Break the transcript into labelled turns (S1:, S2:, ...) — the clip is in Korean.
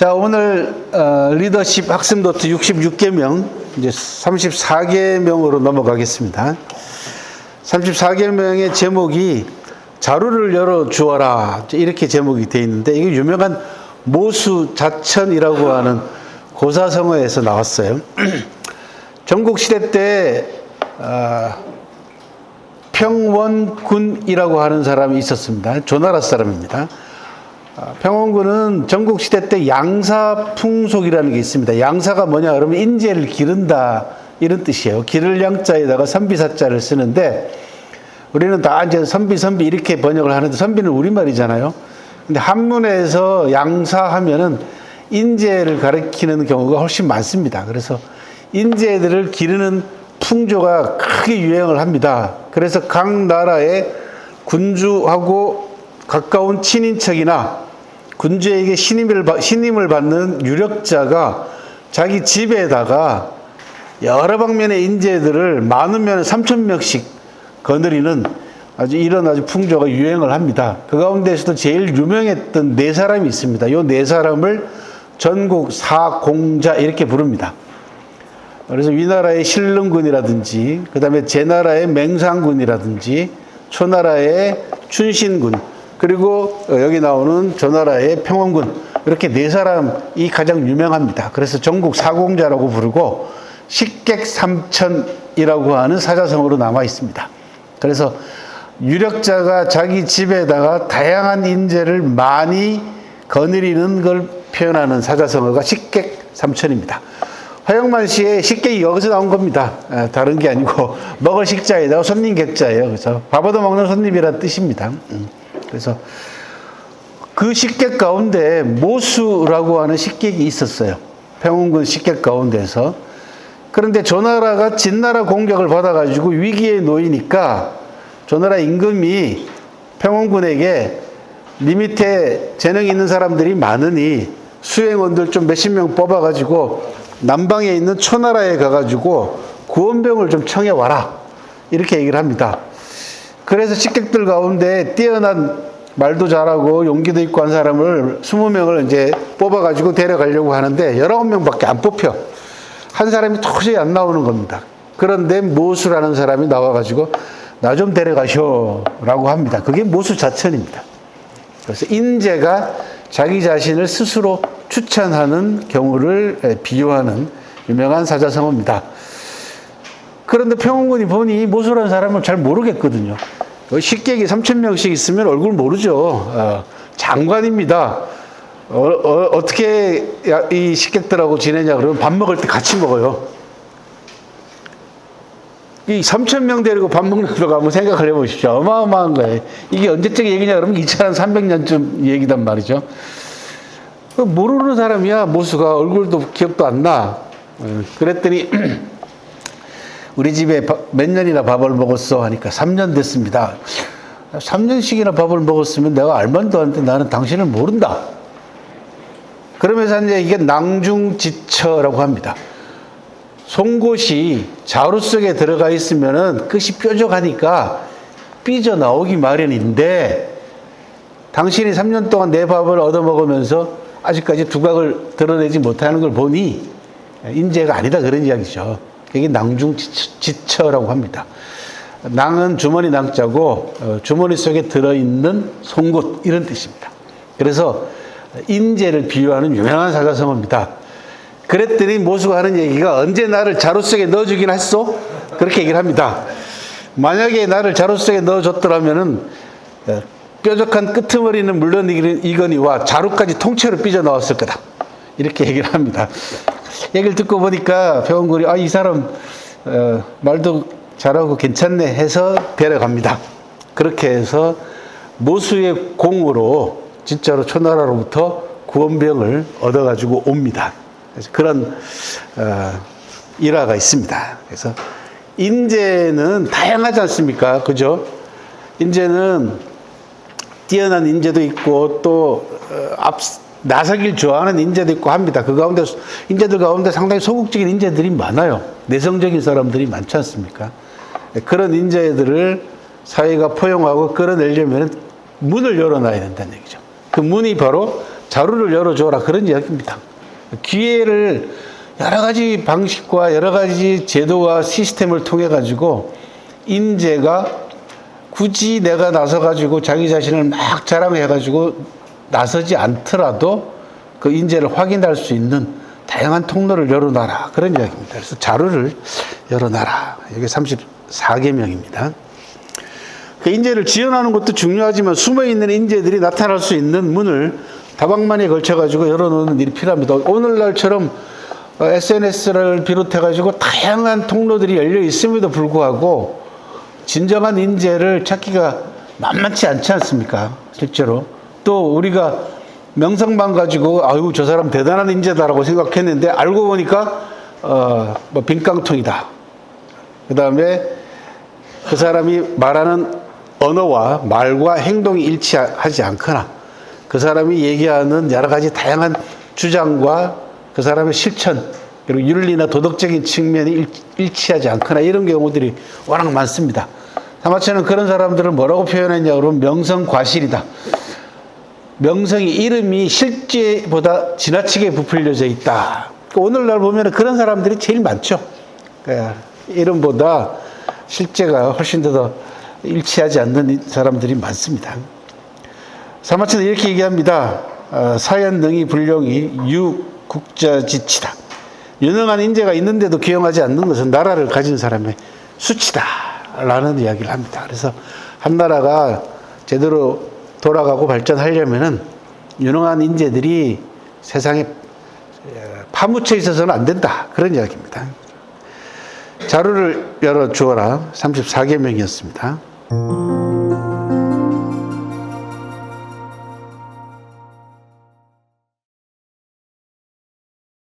S1: 자, 오늘 어, 리더십 학습 노트 66개명, 이제 34개명으로 넘어가겠습니다. 34개명의 제목이 자루를 열어 주어라. 이렇게 제목이 되어 있는데, 이게 유명한 모수 자천이라고 하는 고사성어에서 나왔어요. 전국 시대 때, 어, 평원군이라고 하는 사람이 있었습니다. 조나라 사람입니다. 아, 평원군은 전국 시대 때 양사 풍속이라는 게 있습니다. 양사가 뭐냐 그러면 인재를 기른다 이런 뜻이에요. 기를 양자에다가 선비사자를 쓰는데 우리는 다 이제 선비 선비 이렇게 번역을 하는데 선비는 우리말이잖아요. 근데 한문에서 양사하면은 인재를 가리키는 경우가 훨씬 많습니다. 그래서 인재들을 기르는 풍조가 크게 유행을 합니다. 그래서 각 나라의 군주하고 가까운 친인척이나 군주에게 신임을, 받- 신임을 받는 유력자가 자기 집에다가 여러 방면의 인재들을 많으면 3천 명씩 거느리는 아주 이런 아주 풍조가 유행을 합니다. 그 가운데서도 제일 유명했던 네 사람이 있습니다. 이 네 사람을 전국 사공자 이렇게 부릅니다. 그래서 위나라의 신릉군이라든지, 그 다음에 제나라의 맹상군이라든지, 초나라의 춘신군, 그리고 여기 나오는 조나라의 평원군, 이렇게 네 사람이 가장 유명합니다. 그래서 전국 사공자라고 부르고, 식객 삼천이라고 하는 사자성어로 남아 있습니다. 그래서 유력자가 자기 집에다가 다양한 인재를 많이 거느리는 걸 표현하는 사자성어가 식객 삼천입니다. 허영만 씨의 식객이 여기서 나온 겁니다. 아, 다른 게 아니고 먹을 식자에다가 손님 객자예요. 그래서 밥 얻어 먹는 손님이란 뜻입니다. 음. 그래서 그 식객 가운데 모수라고 하는 식객이 있었어요. 평원군 식객 가운데서. 그런데 조나라가 진나라 공격을 받아가지고 위기에 놓이니까 조나라 임금이 평원군에게 니 밑에 재능 있는 사람들이 많으니 수행원들 좀 몇십 명 뽑아가지고 남방에 있는 초나라에 가가지고 구원병을 좀 청해 와라 이렇게 얘기를 합니다. 그래서 식객들 가운데 뛰어난 말도 잘하고 용기도 있고 한 사람을 20명을 이제 뽑아가지고 데려가려고 하는데 19명밖에 안 뽑혀. 한 사람이 도저히 안 나오는 겁니다. 그런데 모수라는 사람이 나와가지고 나 좀 데려가쇼 라고 합니다. 그게 모수 자천입니다. 그래서 인재가 자기 자신을 스스로 추천하는 경우를 비유하는 유명한 사자성어입니다. 그런데 평원군이 보니 모수라는 사람을 잘 모르겠거든요. 식객이 3천 명씩 있으면 얼굴 모르죠. 어, 장관입니다. 어, 떻게이 식객들하고 지내냐 그러면 밥 먹을 때 같이 먹어요. 이 3천 명 데리고 밥 먹는 거 한번 생각을 해보십시오. 어마어마한 거예요. 이게 언제적 얘기냐 그러면 2300년쯤 얘기단 말이죠. 그 모르는 사람이야 모수가 얼굴도 기억도 안 나. 어, 그랬더니 우리 집에 밥- 몇 년이나 밥을 먹었어 하니까 3년 됐습니다. 3년씩이나 밥을 먹었으면 내가 알만도 않는데 나는 당신을 모른다. 그러면서 이제 이게 낭중지처라고 합니다. 송곳이 자루 속에 들어가 있으면은 끝이 뾰족하니까 삐져 나오기 마련인데 당신이 3년 동안 내 밥을 얻어 먹으면서 아직까지 두각을 드러내지 못하는 걸 보니 인재가 아니다 그런 이야기죠. 이게 낭중지처라고 합니다. 낭은 주머니 낭자고 어, 주머니 속에 들어있는 송곳 이런 뜻입니다. 그래서 인재를 비유하는 유명한 사자성어입니다. 그랬더니 모수가 하는 얘기가 언제 나를 자루 속에 넣어주긴 했어? 그렇게 얘기를 합니다. 만약에 나를 자루 속에 넣어줬더라면은 어, 뾰족한 끄트머리는 물론 이거니와 자루까지 통째로 삐져 나왔을 거다. 이렇게 얘기를 합니다. 얘기를 듣고 보니까 병원군이 아 이 사람 어, 말도 잘하고 괜찮네 해서 데려갑니다. 그렇게 해서 모수의 공으로 진짜로 초나라로부터 구원병을 얻어가지고 옵니다. 그래서 그런 어, 일화가 있습니다. 그래서 인재는 다양하지 않습니까? 그죠? 인재는 뛰어난 인재도 있고 또 어, 앞, 나서길 좋아하는 인재도 있고 합니다. 그 가운데 인재들 가운데 상당히 소극적인 인재들이 많아요. 내성적인 사람들이 많지 않습니까? 그런 인재들을 사회가 포용하고 끌어내려면 문을 열어놔야 된다는 얘기죠. 그 문이 바로 자루를 열어줘라 그런 이야기입니다. 기회를 여러 가지 방식과 여러 가지 제도와 시스템을 통해 가지고 인재가 굳이 내가 나서 가지고 자기 자신을 막 자랑해 가지고 나서지 않더라도 그 인재를 확인할 수 있는 다양한 통로를 열어놔라 그런 이야기입니다. 그래서 자루를 열어놔라 이게 34계명입니다. 그 인재를 지원하는 것도 중요하지만 숨어 있는 인재들이 나타날 수 있는 문을 다방만에 걸쳐 가지고 열어놓는 일이 필요합니다. 오늘날처럼 SNS를 비롯해 가지고 다양한 통로들이 열려 있음에도 불구하고 진정한 인재를 찾기가 만만치 않지 않습니까? 실제로 또 우리가 명성만 가지고 아유 저 사람 대단한 인재다라고 생각했는데 알고 보니까 어 뭐 빈깡통이다. 그 다음에 그 사람이 말하는 언어와 말과 행동이 일치하지 않거나 그 사람이 얘기하는 여러 가지 다양한 주장과 그 사람의 실천 그리고 윤리나 도덕적인 측면이 일- 일치하지 않거나 이런 경우들이 워낙 많습니다. 사마천은 그런 사람들을 뭐라고 표현했냐 그러면 명성 과실이다. 명성이 이름이 실제보다 지나치게 부풀려져 있다. 오늘날 보면 그런 사람들이 제일 많죠. 그러니까 이름보다 실제가 훨씬 더 일치하지 않는 사람들이 많습니다. 사마천은 이렇게 얘기합니다. 어, 사연 능이 불용이 유국자지치다. 유능한 인재가 있는데도 기용하지 않는 것은 나라를 가진 사람의 수치다. 라는 이야기를 합니다. 그래서 한 나라가 제대로 돌아가고 발전하려면은 유능한 인재들이 세상에 파묻혀 있어서는 안 된다. 그런 이야기입니다. 자루를 열어 주어라. 34계명이었습니다.